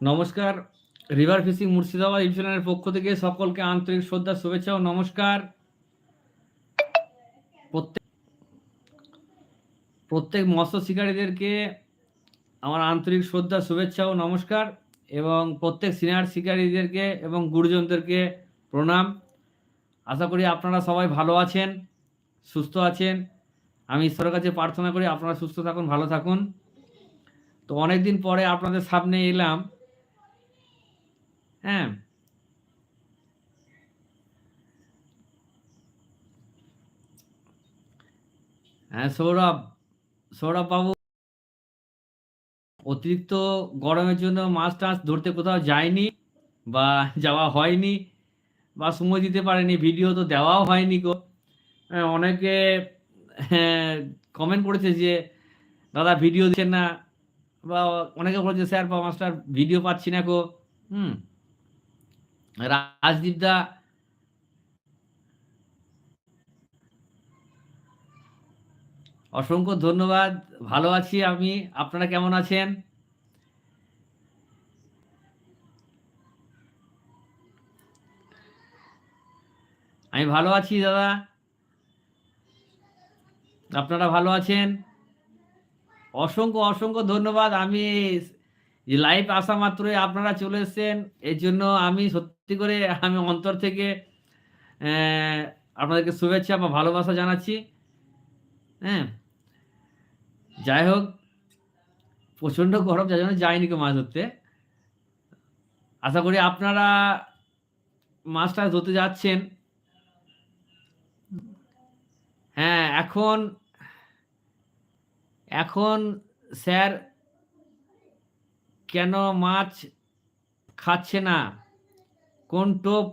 নমস্কার river fishing Murshidabad ইউটিউবের পক্ষ থেকে সকলকে আন্তরিক শ্রদ্ধা, শুভেচ্ছা ও নমস্কার। প্রত্যেক প্রত্যেক মৎস্য শিকারীদেরকে আমার আন্তরিক শ্রদ্ধা, শুভেচ্ছা ও নমস্কার এবং প্রত্যেক সিনিয়র শিকারীদেরকে এবং গুরুজনদেরকে প্রণাম। আশা করি আপনারা সবাই ভালো আছেন, সুস্থ আছেন। আমি ঈশ্বরের কাছে প্রার্থনা করি আপনারা সুস্থ থাকুন, ভালো থাকুন। তো অনেকদিন পরে আপনাদের সামনে এলাম। হ্যাঁ। হ্যাঁ সৌরভ। সৌরভ বাবু অতিরিক্ত গরমের জন্য মাছ টাছ ধরতে কোথাও যায়নি বা যাওয়া হয়নি বা সময় দিতে পারেনি ভিডিও তো দেওয়াও হয়নি গো। হ্যাঁ, অনেকে কমেন্ট করেছে যে দাদা ভিডিও দিচ্ছেন না বা অনেকে বলেছে স্যার বা মাস্টার ভিডিও পাচ্ছি না গো। হুম। রাজদীপ দা অসংখ্য ধন্যবাদ। ভালো আছি আমি। আপনারা কেমন আছেন? আমি ভালো আছি দাদা। আপনারা ভালো আছেন? অসংখ্য অসংখ্য ধন্যবাদ। আমি লাইভ আসা মাত্রই আপনারা চলে এসেছেন। এই জন্য আমি সত্যি করে আমি অন্তর থেকে আপনাদেরকে শুভেচ্ছা বা ভালোবাসা জানাচ্ছি। হ্যাঁ যাই হোক, প্রচণ্ড গরম, যার জন্য যায়নি কেউ মাছ ধরতে। আশা করি আপনারা মাছটা ধরতে যাচ্ছেন। হ্যাঁ এখন এখন স্যার কেন মাছ খাচ্ছে না? কোন টোপ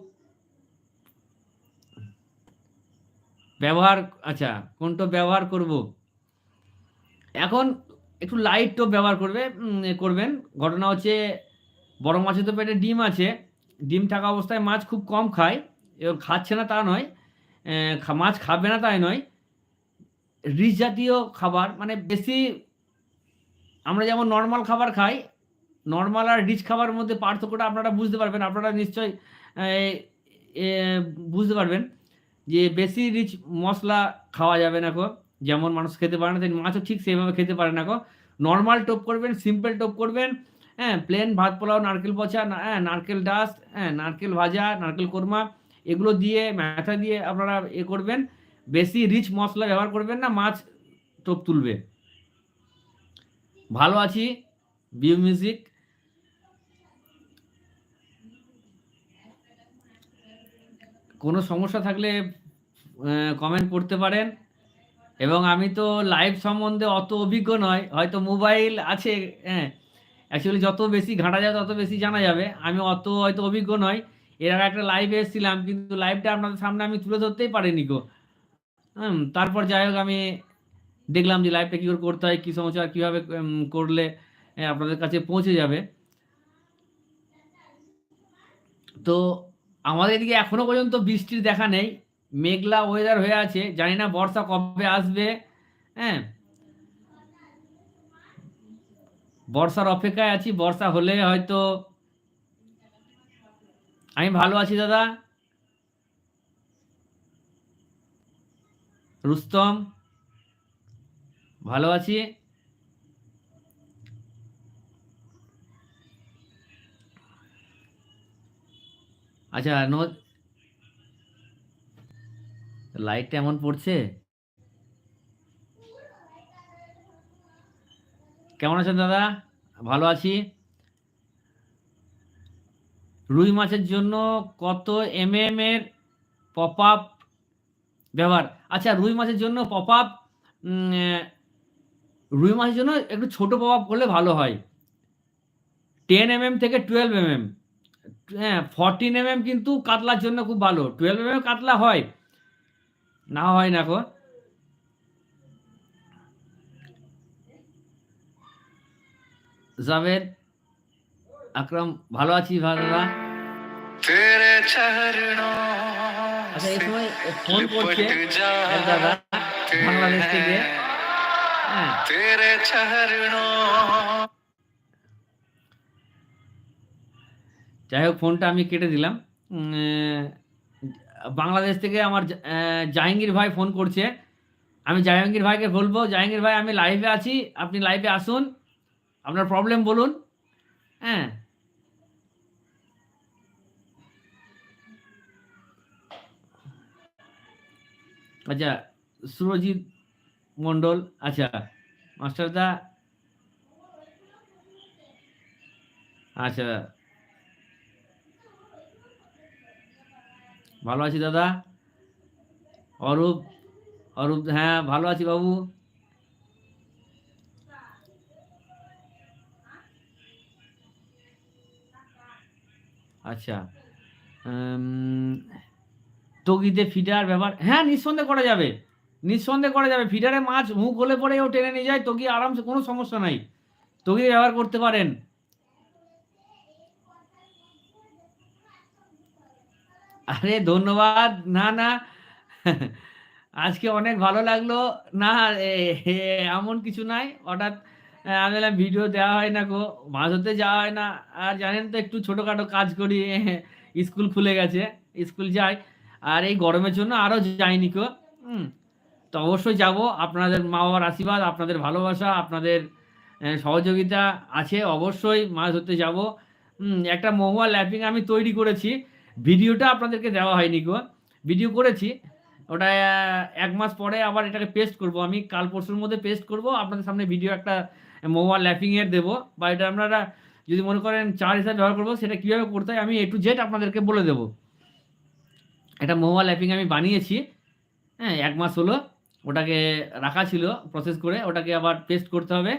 ব্যবহার আচ্ছা কোন টোপ ব্যবহার করব? এখন একটু লাইট টোপ ব্যবহার করবে করবেন। ঘটনা হচ্ছে, বড় মাছের তো পেটে ডিম আছে। ডিম থাকা অবস্থায় মাছ খুব কম খায়। এবং খাচ্ছে না তা নয় মাছ খাবে না তাই নয়। রিচ জাতীয় খাবার মানে বেশি, আমরা যেমন নর্মাল খাবার খাই নর্মাল আর রিচ খাবার মধ্যে পার্থক্যটা আপনারা বুঝতে পারবেন, আপনারা নিশ্চয়ই বুঝতে পারবেন যে বেশি রিচ মশলা খাওয়া যাবে না কো যেমন মানুষ খেতে পারে না, তেমনি মাছও ঠিক সেইভাবে খেতে পারে না কো নর্মাল টোপ করবেন সিম্পল টোপ করবেন হ্যাঁ প্লেন ভাত পোলাও, নারকেল পচা হ্যাঁ নারকেল ডাস্ট হ্যাঁ নারকেল ভাজা, নারকেল কোরমা, এগুলো দিয়ে ম্যাথা দিয়ে আপনারা এ করবেন। বেশি রিচ মশলা ব্যবহার করবেন না, মাছ টোপ তুলবে। ভালো আছি বিউ মিউজিক কোনো সমস্যা থাকলে কমেন্ট করতে পারেন। এবং আমি তো লাইভ সম্বন্ধে অত অভিজ্ঞ নয়, হয়তো মোবাইল আছে হ্যাঁ। অ্যাকচুয়ালি যত বেশি ঘাঁটা যাবে তত বেশি জানা যাবে। আমি অত হয়তো অভিজ্ঞ নয় এর আগে একটা লাইভে এসেছিলাম, কিন্তু লাইভটা আপনাদের সামনে আমি তুলে ধরতেই পারিনি গো। হুম, তারপর যাই হোক, আমি দেখলাম যে লাইভটা কী করে করতে হয়, কী সমস্যা কীভাবে করলে আপনাদের কাছে পৌঁছে যাবে। তো আমাদের এদিকে এখনও পর্যন্ত বৃষ্টির দেখা নেই। মেঘলা ওয়েদার হয়ে আছে। জানি না বর্ষা কবে আসবে হ্যাঁ। বর্ষার অপেক্ষায় আছি। বর্ষা হলে হয়তো আমি ভালো আছি, দাদা। রুস্তম, ভালো আছি? আচ্ছা নো লাইটটা এমন পড়ছে। কেমন আছেন দাদা? ভালো আছি। রুই মাছের জন্য কত এম এম এর পপ আপ ব্যবহার? আচ্ছা রুই মাছের জন্য পপ আপ রুই মাছের জন্য একটু ছোট পপ আপ করলে ভালো হয়। টেন এম এম থেকে টুয়েলভ এম এম হ্যাঁ ফর্টিন এম এম কিন্তু কাতলার জন্য খুব ভালো। টুয়েলভ এম এম কাতলা হয়। না হয় না এখন জাভেদ আকরাম ভালো আছি ভালোরা আচ্ছা এই সময় ফোন করছে বাংলাদেশ থেকে। হ্যাঁ। যাই হোক, ফোনটা আমি কেটে দিলাম। বাংলাদেশ থেকে আমার জাহাঙ্গীর ভাই ফোন করছে। আমি জাহাঙ্গীর ভাইকে বলব, জাহাঙ্গীর ভাই, আমি লাইভে আছি। আপনি লাইভে আসুন। আপনার প্রবলেম বলুন। হ্যাঁ। আচ্ছা সুরজিৎ মন্ডল আচ্ছা মাস্টারদা আচ্ছা। ভালো আছি দাদা? অরূপ অরূপ হ্যাঁ ভালো আছি বাবু। আচ্ছা তগিতে ফিডার ব্যবহার হ্যাঁ নিঃসন্দেহ করা যাবে। নিঃসন্দেহ করা যাবে। ফিডারে মাছ মুখ হলে পরে ও টেনে নিয়ে যায় তগি আরামসে কোনো সমস্যা নাই। তগি ব্যবহার করতে পারেন। আরে ধন্যবাদ, না না। আজকে অনেক ভালো লাগল। না এমন কিছু নাই। হঠাৎ আমি বললাম ভিডিও দেওয়া হয় না গো মাছ ধরতে যাওয়া হয় না। আর জানেন তো, একটু ছোটোখাটো কাজ করি, স্কুল খুলে গেছে, স্কুল যাই। আর এই গরমের জন্য আরও যাইনি কো হুম। তো অবশ্যই যাব, আপনাদের মা বাবার আশীর্বাদ, আপনাদের ভালোবাসা, আপনাদের সহযোগিতা আছে, অবশ্যই মাছ ধরতে যাব। একটা মহুয়া ল্যাপিং আমি তৈরি করেছি। ভিডিওটা আপনাদেরকে দেওয়া হয়নি গো। ভিডিও করেছি, ওটা এক মাস পরে আবার এটাকে পেস্ট করব আমি। কাল পরশুর মধ্যে পেস্ট করব, আপনাদের সামনে ভিডিও একটা মোবাইল ল্যাপিং এর দেবো। বা এটা আপনারা যদি মনে করেন চার হিসাবে ব্যবহার করব, সেটা কীভাবে করতে হয় আমি এ টু জেড আপনাদেরকে বলে দেবো। এটা মোবাইল ল্যাপিং আমি বানিয়েছি হ্যাঁ এক মাস হলো। ওটাকে রাখা ছিল প্রসেস করে ওটাকে আবার পেস্ট করতে হবে।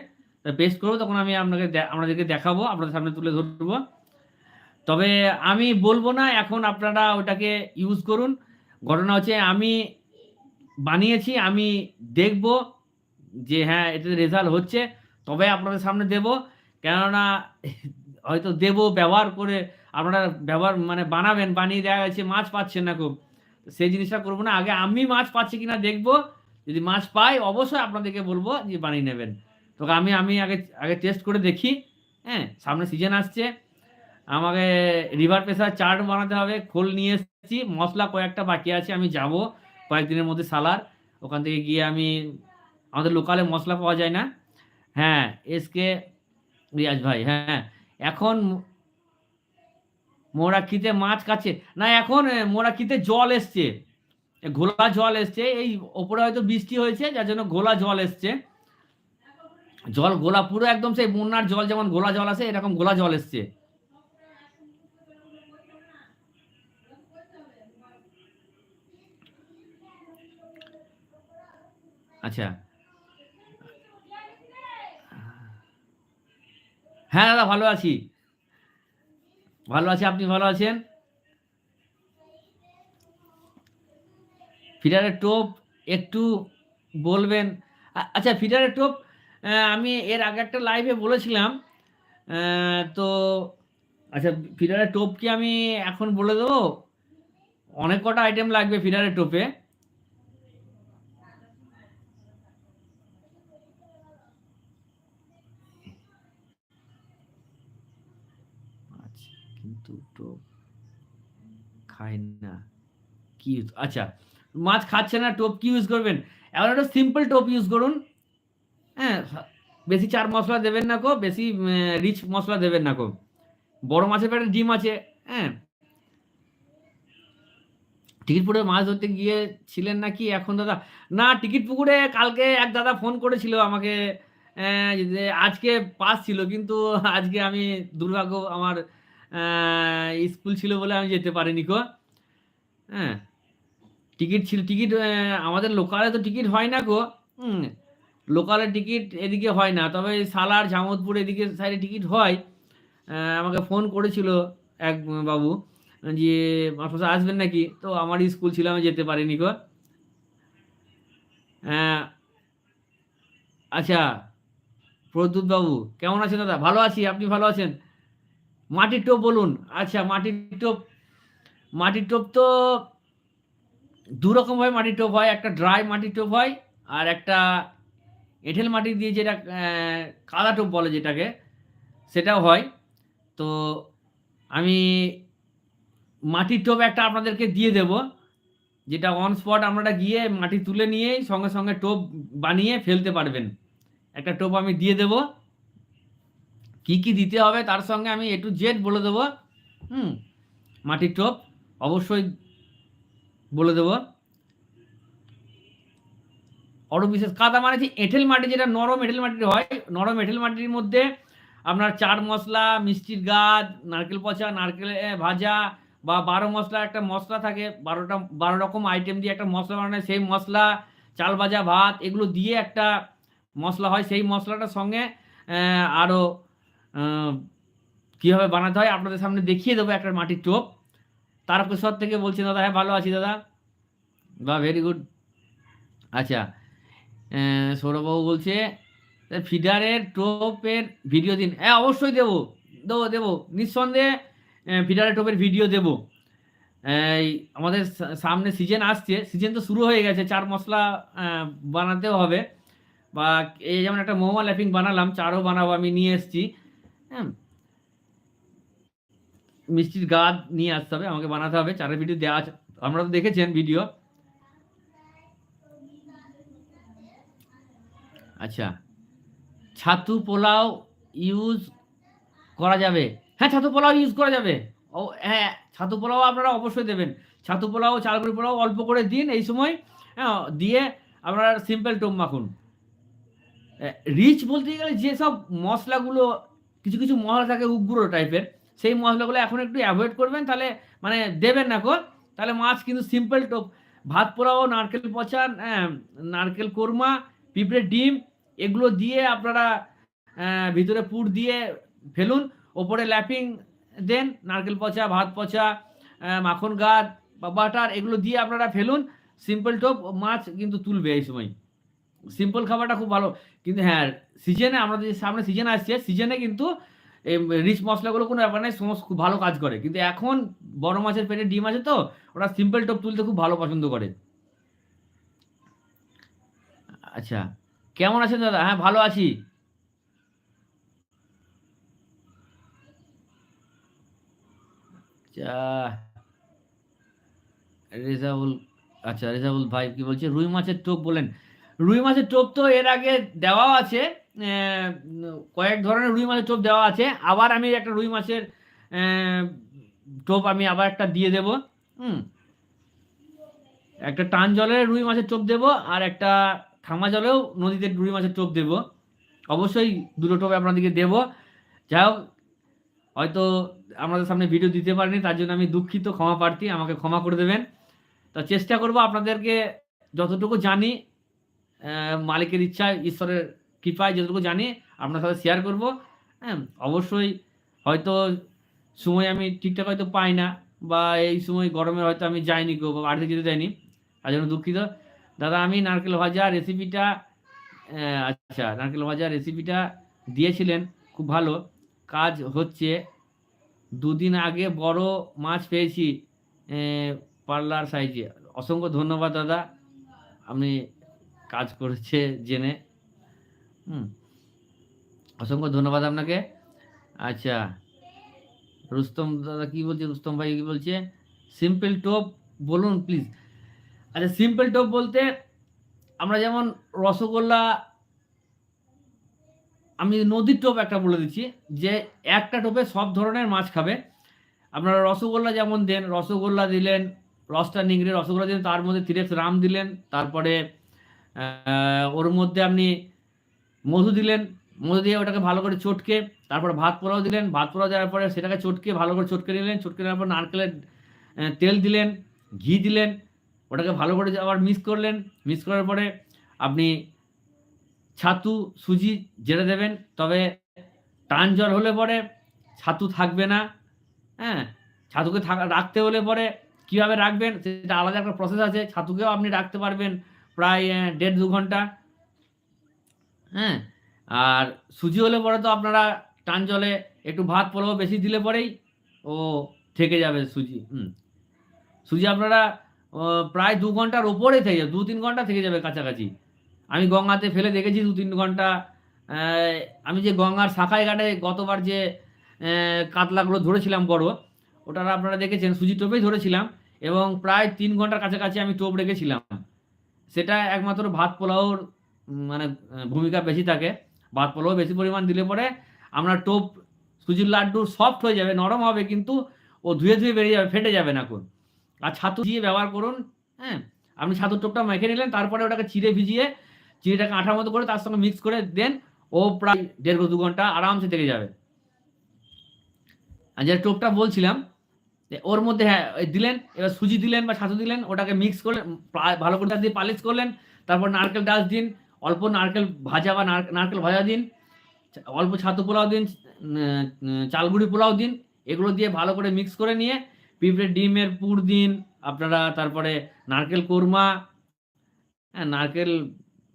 পেস্ট করব, তখন আমি আপনাকে আপনাদেরকে দেখাবো, আপনাদের সামনে তুলে ধরবো। তবে আমি বলব না, এখন আপনারা ওটাকে ইউজ করুন। ঘটনা হচ্ছে, আমি বানিয়েছি, আমি দেখব যে হ্যাঁ এটাতে রেজাল্ট হচ্ছে, তবে আপনাদের সামনে দেব। কেননা, হয়তো দেব ব্যবহার করে, আপনারা ব্যবহার মানে বানাবেন, বানিয়ে দেওয়া গেছে মাছ পাচ্ছেন না খুব। সেই জিনিসটা করব না, আগে আমি মাছ পাচ্ছি কিনা দেখব। যদি মাছ পাই, অবশ্যই আপনাদেরকে বলব যে বানিয়ে নেবেন। তো আমি আমি আগে আগে টেস্ট করে দেখি। হ্যাঁ সামনে সিজন আসছে। আমাকে রিভার প্রেসার চার্ট বানাতে হবে, খোল নিয়ে এসেছি, মশলা কয়েকটা বাকি আছে, আমি যাব কয়েকদিনের মধ্যে সালার ওখান থেকে গিয়ে আমি, আমাদের লোকালে মশলা পাওয়া যায় না। হ্যাঁ এসকে রিয়াজ ভাই হ্যাঁ এখন মোরাক্ষিতে মাছ কাছে, না এখন মোরাক্ষিতে জল এসছে ঘোলা জল এসছে, এই ওপরে হয়তো বৃষ্টি হয়েছে, যার জন্য ঘোলা জল এসছে। জল গোলা, পুরো একদম সেই বন্যার জল যেমন গোলা জল আসে, এরকম গোলা জল এসছে। আচ্ছা। হ্যাঁ দাদা, ভালো আছি। ভালো আছি, আপনি ভালো আছেন? ফিডারের টোপ একটু বলবেন। আচ্ছা ফিডারের টোপ আমি এর আগে একটা লাইভে বলেছিলাম। তো আচ্ছা ফিডারের টোপ কি আমি এখন বলে দেবো? অনেক কটা আইটেম লাগবে ফিডারের টোপে আচ্ছা কিন্তু টোপ খায় না। কি আচ্ছা মাছ খাচ্ছে না, টোপ কি ইউজ করবেন? এখন একটা সিম্পল টোপ ইউজ করুন। হ্যাঁ বেশি চার মশলা দেবেন না কো, বেশি রিচ মশলা দেবেন না কো। বড় মাছের পেটে ডিম আছে হ্যাঁ। টিকিট পুকুরে মাছ ধরতে গিয়েছিলেন নাকি? এখন দাদা, না, টিকিট পুকুরে কালকে এক দাদা ফোন করেছিল আমাকে আজকে পাস ছিল, কিন্তু আজকে আমি দুর্ভাগ্য আমার স্কুল ছিল বলে আমি যেতে পারিনি কো হ্যাঁ টিকিট ছিল, টিকিট আমাদের লোকালে তো টিকিট হয় না গো। হুম লোকালে টিকিট এদিকে হয় না, তবে সালার জামতপুর এদিকে সাইডে টিকিট হয়। আমাকে ফোন করেছিল এক বাবু, যে মাস্টার আসবেন নাকি? তো আমার স্কুল ছিল, আমি যেতে পারিনি হ্যাঁ আচ্ছা প্রদ্যুৎ বাবু, কেমন আছেন দাদা? ভালো আছি, আপনি ভালো আছেন? মাটির টোপ বলুন। আচ্ছা মাটির টোপ মাটির টোপ তো দু রকম হয় মাটির টোপ হয়, একটা ড্রাই মাটির টোপ হয় আর একটা এঁঠেল মাটি দিয়ে যেটা কাদা টোপ বলে যেটাকে, সেটাও হয়। তো আমি মাটির টোপ একটা আপনাদেরকে দিয়ে দেব, যেটা অন স্পট আপনারা গিয়ে মাটি তুলে নিয়েই সঙ্গে সঙ্গে টোপ বানিয়ে ফেলতে পারবেন। একটা টোপ আমি দিয়ে দেব। কি কি দিতে হবে তার সঙ্গে আমি এ টু জেড বলে দেবো। হুম, মাটির টোপ অবশ্যই বলে দেবো। আরও বিশেষ কাদা মানে যে এঁঠেল মাটি, যেটা নরম এঁঠেল মাটির হয়। নরম এঁঠেল মাটির মধ্যে আপনার চার মশলা, মিষ্টির গাছ নারকেল পচা, নারকেল ভাজা বা বারো মশলা একটা মশলা থাকে, বারোটা, বারো রকম আইটেম দিয়ে একটা মশলা বানায় সেই মশলা, চাল ভাজা, ভাত, এগুলো দিয়ে একটা মশলা হয়। সেই মশলাটার সঙ্গে আরও কীভাবে বানাতে হয় আপনাদের সামনে দেখিয়ে দেবো একটা মাটির টোপ। তারকেশ্বর থেকে বলছি, দাদা হ্যাঁ ভালো আছি, দাদা। বা ভেরি গুড আচ্ছা সৌরভবাবু বলছে ফিডারের টোপের ভিডিও দিন। হ্যাঁ অবশ্যই দেবো দেবো দেবো, নিঃসন্দেহে ফিডারের টোপের ভিডিও দেবো। এই, আমাদের সামনে সিজন আসছে, সিজন তো শুরু হয়ে গেছে, চার মশলা বানাতেও হবে। বা, এই যেমন একটা মোমো ল্যাপিং বানালাম, চারও বানাবো, আমি নিয়ে এসেছি। হ্যাঁ। মিষ্টির গাদ নিয়ে আসতে হবে, আমাকে বানাতে হবে। চারের ভিডিও দেওয়া আছে। আপনারা তো দেখেছেন ভিডিও আচ্ছা। ছাতু পোলাও ইউজ করা যাবে। হ্যাঁ ছাতু পোলাও ইউজ করা যাবে। ও হ্যাঁ ছাতু পোলাও আপনারা অবশ্যই দেবেন। ছাতু পোলাও চালগুড়ি পোলাও অল্প করে দিন এই সময়। হ্যাঁ দিয়ে আপনারা সিম্পল টোপ মাখুন। রিচ বলতে গেলে যেসব মশলাগুলো কিছু কিছু মশলা থাকে উগ্র টাইপের সেই মশলাগুলো এখন একটু অ্যাভয়েড করবেন তাহলে মানে দেবেন না কো তাহলে মাছ কিন্তু সিম্পল টোপ ভাত পোড়াও নারকেল পচা হ্যাঁ, নারকেল কোরমা পিঁপড়ের ডিম এগুলো দিয়ে আপনারা ভিতরে পুর দিয়ে ফেলুন ওপরে ল্যাপিং দেন নারকেল পচা ভাত পচা মাখন গাছ বা বাটার এগুলো দিয়ে আপনারা ফেলুন সিম্পল টোপ মাছ কিন্তু তুলবে এই সময়। সিম্পল খাবারটা খুব ভালো। কিন্তু হ্যাঁ সিজনে আমাদের যে সামনে সিজন আসছে সিজনে কিন্তু রিচ মশলাগুলো কোনো ব্যাপার নেই, সমস্ত খুব ভালো কাজ করে। কিন্তু এখন বড় মাছের পেটে ডিম আছে তো, ওরা সিম্পল টোপ তুলতে খুব ভালো পছন্দ করে। আচ্ছা কেমন আছেন দাদা? হ্যাঁ ভালো আছি। আচ্ছা রেজাউল আচ্ছা রেজাউল ভাই কি বলছে? রুই মাছের টোপ বলেন। রুই মাছের টোপ তো এর আগে দেওয়াও আছে কয়েক ধরনের রুই মাছের টোপ দেওয়া আছে, আবার আমি একটা রুই মাছের টোপ আমি আবার একটা দিয়ে দেব, হুম। একটা টান জলের রুই মাছের টোপ দেব, আর একটা থামা জলেও নদীতে রুই মাছের টোপ দেব। অবশ্যই দুটো টোপ আপনাদেরকে দেব। যাই হোক, হয়তো আপনাদের সামনে ভিডিও দিতে পারিনি, তার জন্য আমি দুঃখিত, ক্ষমা প্রার্থী, আমাকে ক্ষমা করে দেবেন। তা চেষ্টা করব আপনাদেরকে যতটুকু জানি মালিকের ইচ্ছা, ঈশ্বরের কৃপায় যতটুকু জানি, আপনার সাথে শেয়ার করব। হ্যাঁ অবশ্যই হয়তো সময় আমি ঠিকঠাক হয়তো পাই না, বা এই সময় গরমে হয়তো আমি যাইনি গো, বা বাড়িতে যেতে যাইনি তার জন্য দুঃখিত। দাদা, আমি নারকেল ভাজা রেসিপিটা আচ্ছা নারকেল ভাজা রেসিপিটা দিয়েছিলেন, খুব ভালো। কাজ হচ্ছে, দুদিন আগে বড় মাছ পেয়েছি পার্লার সাইজে। অসংখ্য ধন্যবাদ, দাদা। আপনি কাজ করেছে জেনে। হুম। অসংখ্য ধন্যবাদ আপনাকে। আচ্ছা রুস্তম দাদা কি বলছে? রুস্তম ভাই কি বলছে? সিম্পল টোপ বলুন প্লিজ আচ্ছা সিম্পল টোপ বলতে আমরা যেমন রসগোল্লা, আমি নদীর টোপ একটা বলে দিচ্ছি, যে একটা টোপে সব ধরনের মাছ খাবে। আপনারা রসগোল্লা যেমন দেন, রসগোল্লা দিলেন, রসটা নিংড়ে রসগোল্লা দিলেন, তার মধ্যে তিরেক্স রাম দিলেন, তারপরে ওর মধ্যে আপনি মধু দিলেন, মধু দিয়ে ওটাকে ভালো করে চটকে, তারপর ভাত পোলাও দিলেন, ভাত পোলাও দেওয়ার পরে সেটাকে চটকে ভালো করে চটকে নিলেন, চটকে নেওয়ার পর নারকেলের তেল দিলেন, ঘি দিলেন, ওটাকে ভালো করে আবার মিক্স করলেন, মিক্স করার পরে আপনি ছাতু, সুজি জেড়ে দেবেন, তবে টান জল হলে পরে ছাতু থাকবে না হ্যাঁ ছাতুকে থাকা, রাখতে হলে পরে কীভাবে রাখবেন, সেটা আলাদা একটা প্রসেস আছে, ছাতুকেও আপনি রাখতে পারবেন প্রায় দেড় দু ঘণ্টা। হ্যাঁ? আর সুজি হলে পরে তো আপনারা টান জলে একটু ভাত পোলাও বেশি দিলে পরেই ও থেকে যাবে সুজি, হুম। সুজি আপনারা প্রায় দু ঘণ্টার ওপরে থেকে যাবে, দু তিন ঘণ্টা থেকে যাবে কাছাকাছি। আমি গঙ্গাতে ফেলে দেখেছি দু তিন ঘণ্টা আমি যে গঙ্গার শাখায় ঘাটে গতবার যে কাতলাগুলো ধরেছিলাম বড় ওটা আপনারা দেখেছেন, সুজি টোপেই ধরেছিলাম এবং প্রায় তিন ঘণ্টার কাছাকাছি আমি টোপ রেখেছিলাম। সেটা একমাত্র ভাত পোলাওর মানে ভূমিকা বেশি থাকে। ভাত পোলাও বেশি পরিমাণ দিলে পরে আমরা টোপ, সুজির লাড্ডু সফট হয়ে যাবে, নরম হবে, কিন্তু ও ধুয়ে ধুয়ে বেরিয়ে যাবে, ফেটে যাবে না কোন আর ছাতু দিয়ে ব্যবহার করুন হ্যাঁ? আপনি ছাতুর টোপটা মেখে নিলেন, তারপরে ওটাকে চিড়ে ভিজিয়ে, চিড়েটাকে আঠার মতো করে তার সঙ্গে মিক্স করে দেন, ও প্রায় দেড় দু ঘণ্টা আরামসে থেকে যাবে। আর যে টোপটা বলছিলাম ওর মধ্যে হ্যাঁ দিলেন, এবার সুজি দিলেন বা ছাতু দিলেন, ওটাকে মিক্স করলেন ভালো করে দিয়ে পালিশ করলেন, তারপর নারকেল ডাস দিন, অল্প নারকেল ভাজা বা নার- নারকেল ভাজা দিন অল্প ছাতু পোলাও দিন চালগুড়ি পোলাও দিন, এগুলো দিয়ে ভালো করে মিক্স করে নিয়ে পিঁপড়ে ডিমের পুর দিন, আপনারা তারপরে নারকেল কোরমা হ্যাঁ নারকেল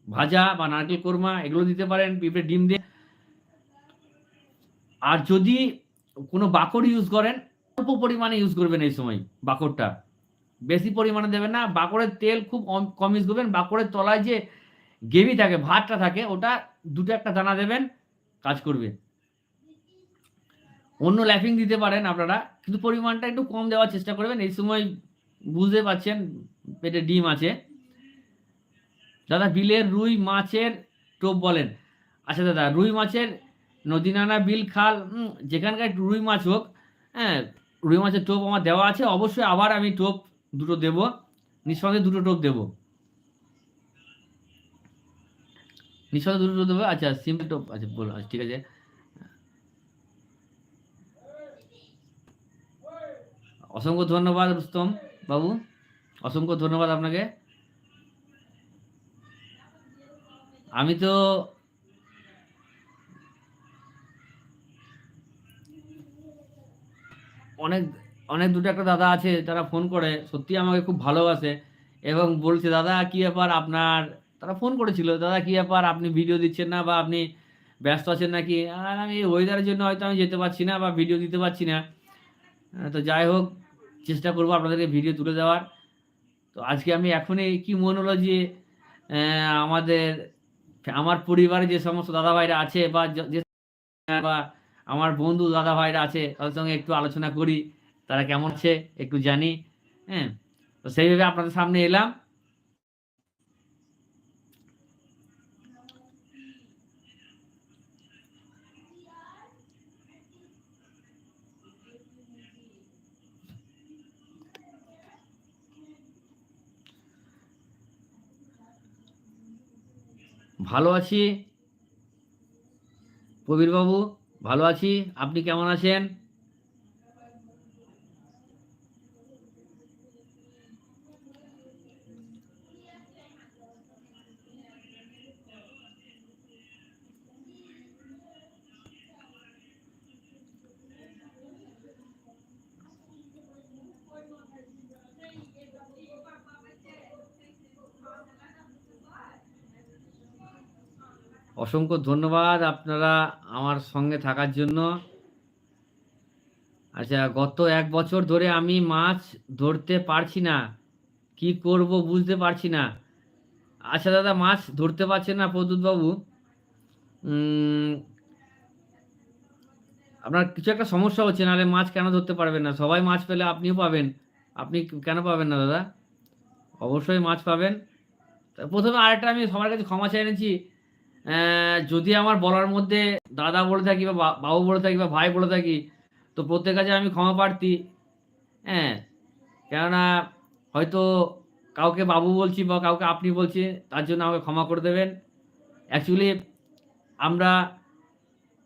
ভাজা বা নারকেল কোরমা, এগুলো দিতে পারেন, পিঁপড়ে ডিম দিয়ে। আর যদি কোনো বাকড় ইউজ করেন অল্প পরিমাণে ইউজ করবেন এই সময় বাকড়টা বেশি পরিমাণে দেবেন না বাকড়ের তেল খুব কম- ইউজ করবেন। বাকড়ের তলায় যে গেভি থাকে, ভাতটা থাকে, ওটা দুটো একটা দানা দেবেন, কাজ করবে। অন্য ল্যাপিং দিতে পারেন আপনারা, কিন্তু পরিমাণটা একটু কম দেওয়ার চেষ্টা করবেন। এই সময় বুঝতে পারছেন, পেটে ডিম আছে। দাদা, বিলের রুই মাছের টোপ বলেন। আচ্ছা দাদা, রুই মাছের নদী নানা বিল, খাল যেখানকার রুই মাছ হোক হ্যাঁ রুই মাছের টোপ আমার দেওয়া আছে, অবশ্যই আবার আমি টোপ দুটো দেব নিঃসন্দেহে দুটো টোপ দেব। নিঃসন্দেহে দুটো টোপ দেবো আচ্ছা সিম্পল টোপ আচ্ছা বলো আচ্ছা ঠিক আছে। অসংখ্য ধন্যবাদ, রুস্তম বাবু। অসংখ্য ধন্যবাদ আপনাকে। আমি তো অনেক অনেক দুটো একটা দাদা আছে তারা ফোন করে সত্যি আমাকে খুব ভালোবাসে এবং বলছে, দাদা, কি ব্যাপার আপনার? তারা ফোন করেছিল, দাদা, কি ব্যাপার? আপনি ভিডিও দিচ্ছেন না বা আপনি ব্যস্ত আছেন নাকি? আর আমি ওয়েদারের জন্য হয়তো আমি যেতে পারছি না বা ভিডিও দিতে পারছি না। তো যাই হোক, চেষ্টা করব আপনাদেরকে ভিডিও তুলে দেওয়ার। তো আজকে আমি এখনই কি মনে হলো যে আমাদের, আমার পরিবারে যে সমস্ত দাদা ভাইরা আছে বা যে, বা আমার বন্ধু দাদা ভাইরা আছে, তাদের সঙ্গে একটু আলোচনা করি, তারা কেমন আছে একটু জানি হ্যাঁ? তো সেইভাবে আপনাদের সামনে এলাম। ভালো আছি। প্রবীর বাবু ভালো আছি। আপনি কেমন আছেন? অসংখ্য ধন্যবাদ আপনারা আমার সঙ্গে থাকার জন্য। আচ্ছা গত এক বছর ধরে আমি মাছ ধরতে পারছি না। কি করব বুঝতে পারছি না। আচ্ছা দাদা মাছ ধরতে পারছেন না প্রদ্যুৎ বাবু আপনার কিছু একটা সমস্যা হচ্ছে নাহলে মাছ কেন ধরতে পারবেন না? সবাই মাছ পেলে আপনিও পাবেন। আপনি কেন পাবেন না দাদা? অবশ্যই মাছ পাবেন। প্রথমে আরেকটা আমি সবার কাছে ক্ষমা চাই আহ, যদি আমার বলার মধ্যে দাদা বলে থাকি বা বাবু বলে থাকি বা ভাই বলে থাকি, তো প্রত্যেক কাছে আমি ক্ষমা প্রার্থী। হ্যাঁ কেননা হয়তো কাউকে বাবু বলছি বা কাউকে আপনি বলছি, তার জন্য আমাকে ক্ষমা করে দেবেন। অ্যাকচুয়ালি আমরা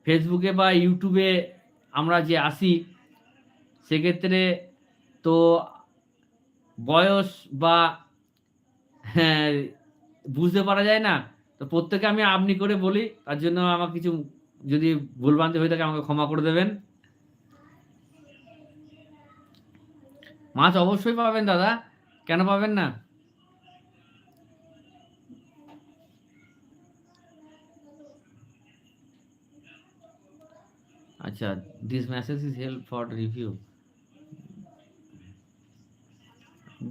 ফেসবুকে বা ইউটিউবে আমরা যে আসি, সেক্ষেত্রে তো বয়স বা হ্যাঁ বুঝতে পারা যায় না। তো প্রত্যেকে আমি আপনি করে বলি, তার জন্য আমার কিছু যদি ভুলভ্রান্তি হয়ে থাকে আমাকে ক্ষমা করে দেবেন। মাছ অবশ্যই পাবেন দাদা। কেন পাবেন না? আচ্ছা this message is help for review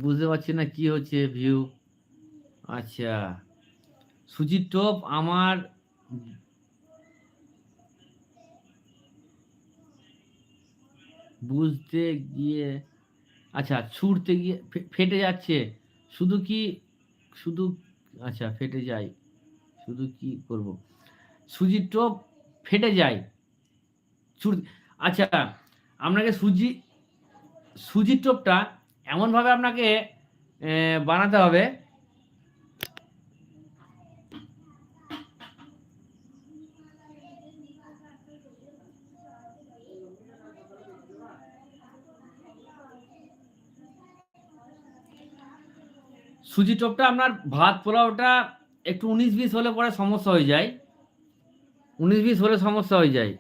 বুঝতে পারছি না কি হচ্ছে ভিউ আচ্ছা। সুজির টোপ আমার বুঝতে গিয়ে আচ্ছা ছুটতে গিয়ে ফেটে যাচ্ছে। শুধু কি, শুধু আচ্ছা ফেটে যায় শুধু কি করব? সুজির টোপ ফেটে যায়। ছুট আচ্ছা আপনাকে সুজি সুজির টোপটা এমনভাবে আপনাকে বানাতে হবে সুজি টোপটা আপনার ভাত পোলাওটা একটু উনিশ বিশ হলে পরে সমস্যা হয়ে যায়। উনিশ বিশ হলে সমস্যা হয়ে যায়।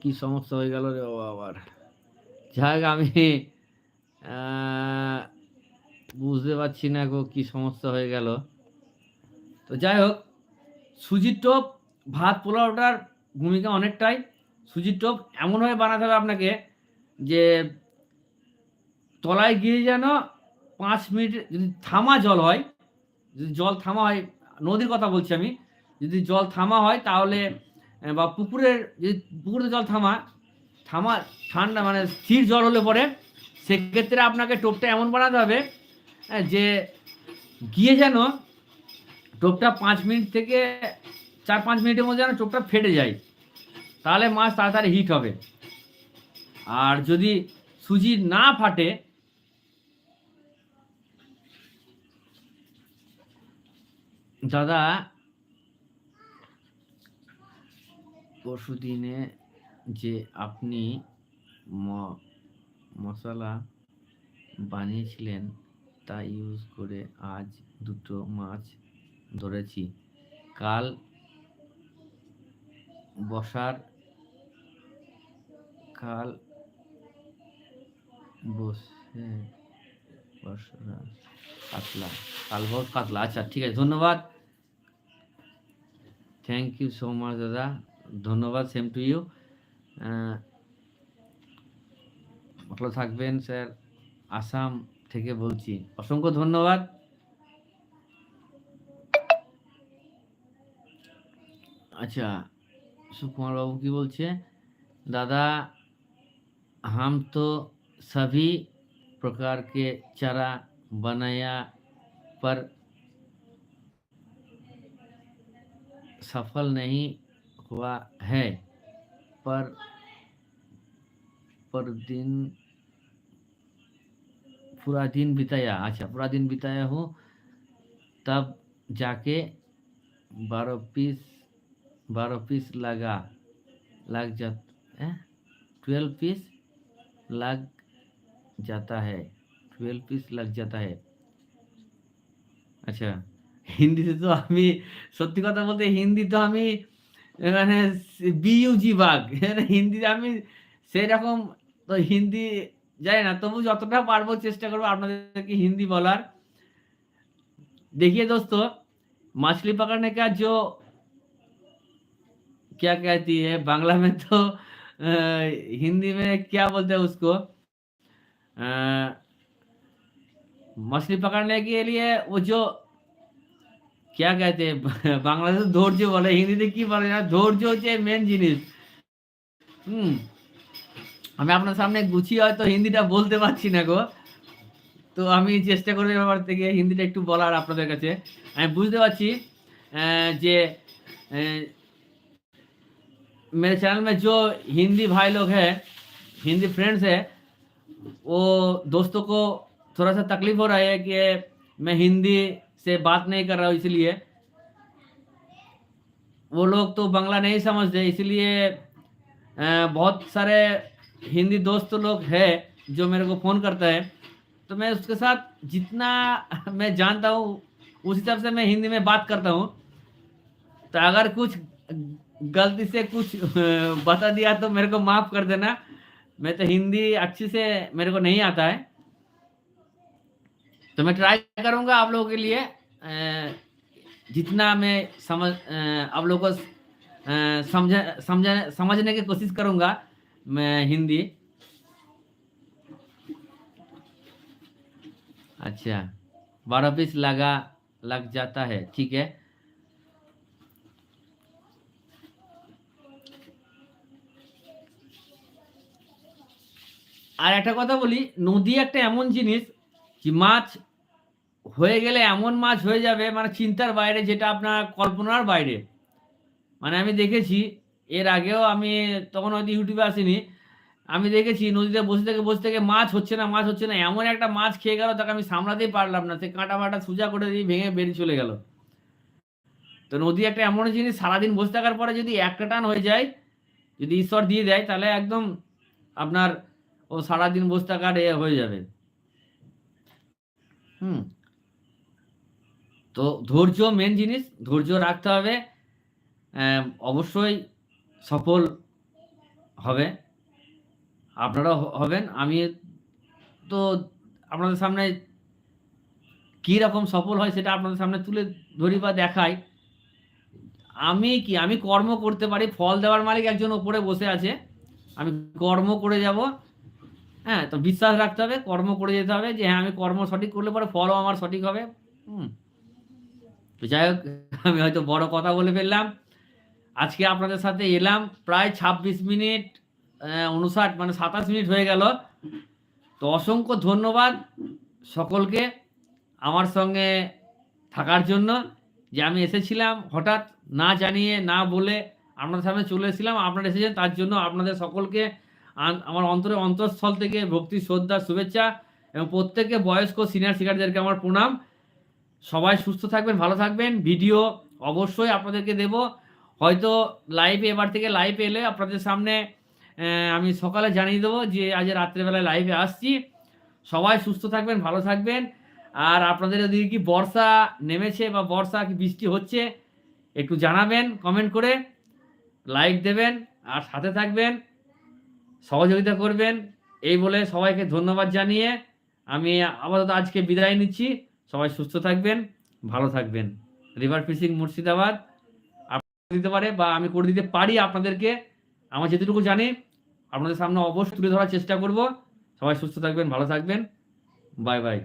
কি সমস্যা হয়ে গেল রে বাবা আবার। যাক আমি বুঝতে পারছি না গো কি সমস্যা হয়ে গেল। তো যাই হোক সুজির টোপ, ভাত পোলাওটার ভূমিকা অনেকটাই। সুজির টোপ এমনভাবে বানাতে হবে আপনাকে যে তলায় গিয়ে যেন পাঁচ মিনিট যদি থামা জল হয়, যদি জল থামা হয়, নদীর কথা বলছি আমি, যদি জল থামা হয় তাহলে বা পুকুরের যদি পুকুরের জল থামা থামা, ঠান্ডা মানে স্থির জল হলে পরে সেক্ষেত্রে আপনাকে টোপটা এমন বানাতে হবে যে গিয়ে যেন টোপটা পাঁচ মিনিট থেকে চার পাঁচ মিনিটের মধ্যে যেন টোপটা ফেটে যায়, তাহলে মাছ তাড়াতাড়ি হিট হবে। আর যদি সুজি না ফাটে, দাদা, পরশু দিনে যে আপনি মশলা বানিয়েছিলেন, তা ইউজ করে আজ দুটো মাছ ধরেছি। কাল বসার, কাল বসে বসরা কাল বহুত কাতলা আচ্ছা ঠিক আছে, ধন্যবাদ। থ্যাংক ইউ সো মাচ দাদা, ধন্যবাদ সেম টু ইউ ভালো থাকবেন স্যার আসাম থেকে বলছি। অসংখ্য ধন্যবাদ। अच्छा सुकुमार बाबू की बोलছে दादा हम तो सभी प्रकार के चारा बनाया पर सफल नहीं हुआ है पर पर दिन पूरा दिन बिताया अच्छा पूरा दिन बिताया हूँ तब जाके बारह पीस बारह पीस लगा लग जा ट्वेल्व पीस लग जाता है ट्वेल्व पीस लग जाता है আচ্ছা হিন্দিতে তো আমি সত্যি কথা বলতে হিন্দি তো আমি মানে বিইউজি বাগ মানে হিন্দিতে আমি সেরকম তো হিন্দি জানি না তবু যতটা পারবো চেষ্টা করবো আপনাদেরকে হিন্দি বলার देखिए दोस्तों मछली पकड़ने का जो क्या कहती है बांग्ला में तो अ, हिंदी में क्या बोलते हैं उसको अ, मछली पकड़ने के लिए वो जो क्या कहते हैं বাংলাদেশে ধৈর্য বলে হিন্দিতে কি বলে না ধৈর্য হচ্ছে মেন জিনিস হুম আমি আপনার সামনে গুছিয়ে হয়তো হিন্দিটা বলতে পারছি না গো তো আমি চেষ্টা করবো ব্যাপার থেকে হিন্দিটা একটু বলার আপনাদের কাছে আমি বুঝতে পারছি আহ, যে আহ, मेरे चैनल में जो हिंदी भाई लोग हैं, हिंदी फ्रेंड्स हैं, वो दोस्तों को थोड़ा सा तकलीफ़ हो रहा है कि मैं हिंदी से बात नहीं कर रहा हूँ, इसलिए। वो लोग तो बंगला नहीं समझते, इसलिए बहुत सारे हिंदी दोस्त लोग हैं जो मेरे को फ़ोन करता है। तो मैं उसके साथ जितना मैं जानता हूँ, उस हिसाब से मैं हिंदी में बात करता हूँ। तो अगर कुछ गलती से कुछ बता दिया तो मेरे को माफ़ कर देना। मैं तो हिंदी अच्छी से मेरे को नहीं आता है। तो मैं ट्राई करूँगा आप लोगों के लिए। जितना मैं समझ आप लोगों को समझ समझ, समझने की कोशिश करूँगा मैं हिंदी। अच्छा बारह पीस लगा, लग जाता है, ठीक है। আর একটা কথা বলি, নদী একটা এমন জিনিস যে মাছ হয়ে গেলে এমন মাছ হয়ে যাবে মানে চিন্তার বাইরে যেটা আপনার কল্পনার বাইরে। মানে আমি দেখেছি, এর আগেও আমি তখন হয়তো ইউটিউবে আসিনি, আমি দেখেছি নদীতে বসে থেকে বসে থেকে মাছ হচ্ছে না, মাছ হচ্ছে না, এমন একটা মাছ খেয়ে গেল, তাকে আমি সামলাতেই পারলাম না, সে কাঁটা ফাটা সোজা করে দিয়ে ভেঙে বেরিয়ে চলে গেল। তো নদী একটা এমন জিনিস, সারাদিন বসে থাকার পরে যদি একটা টান হয়ে যায়, যদি ঈশ্বর দিয়ে দেয়, তাহলে একদম আপনার ও সারাদিন বসে থাকার এ হয়ে যাবে। হুম। তো ধৈর্য মেন জিনিস, ধৈর্য রাখতে হবে। অবশ্যই সফল হবে। আপনারা হবেন। আমি তো আপনাদের সামনে কী রকম সফল হয় সেটা আপনাদের সামনে তুলে ধরি বা দেখাই। আমি কি, আমি কর্ম করতে পারি। ফল দেওয়ার মালিক একজন ওপরে বসে আছে। আমি কর্ম করে যাব। হ্যাঁ তো বিশ্বাস রাখতে হবে, কর্ম করে যেতে হবে যে হ্যাঁ আমি কর্ম সঠিক করলে পরে ফলও আমার সঠিক হবে। হুম। তো যাই হোক, আমি হয়তো বড় কথা বলে ফেললাম। আজকে আপনাদের সাথে এলাম, প্রায় ছাব্বিশ মিনিট উনষাট মানে সাতাশ মিনিট হয়ে গেল। তো অসংখ্য ধন্যবাদ সকলকে আমার সঙ্গে থাকার জন্য যে আমি এসেছিলাম হঠাৎ না জানিয়ে, না বলে আপনাদের সামনে চলে এসেছিলাম। আপনারা এসেছেন, তার জন্য আপনাদের সকলকে আমার অন্তরে অন্তঃস্থল থেকে ভক্তি, শ্রদ্ধা, শুভেচ্ছা এবং প্রত্যেককে বয়স্ক সিনিয়র সিনিয়রদেরকে আমার প্রণাম। সবাই সুস্থ থাকবেন, ভালো থাকবেন। ভিডিও অবশ্যই আপনাদেরকে দেব। হয়তো লাইভে এবার থেকে লাইভে এলে আপনাদের সামনে আমি সকালে জানিয়ে দেবো যে আজ রাত্রেবেলায় লাইভে আসছি। সবাই সুস্থ থাকবেন, ভালো থাকবেন। আর আপনাদের ওদিকে কি বর্ষা নেমেছে বা বর্ষা কি বৃষ্টি হচ্ছে, একটু জানাবেন কমেন্ট করে। লাইক দেবেন আর সাথে থাকবেন। সহযোগিতা করবেন। এই বলে সবাইকে ধন্যবাদ জানিয়ে আমি আপাতত আজকে বিদায় নিচ্ছি। সবাই সুস্থ থাকবেন, ভালো থাকবেন। River fishing Murshidabad. আপনার দিতে পারে বা আমি করে দিতে পারি আপনাদেরকে। আমার যেটুকু জানি, আপনাদের সামনে অবশ্যই তুলে ধরার চেষ্টা করব। সবাই সুস্থ থাকবেন, ভালো থাকবেন। Bye bye.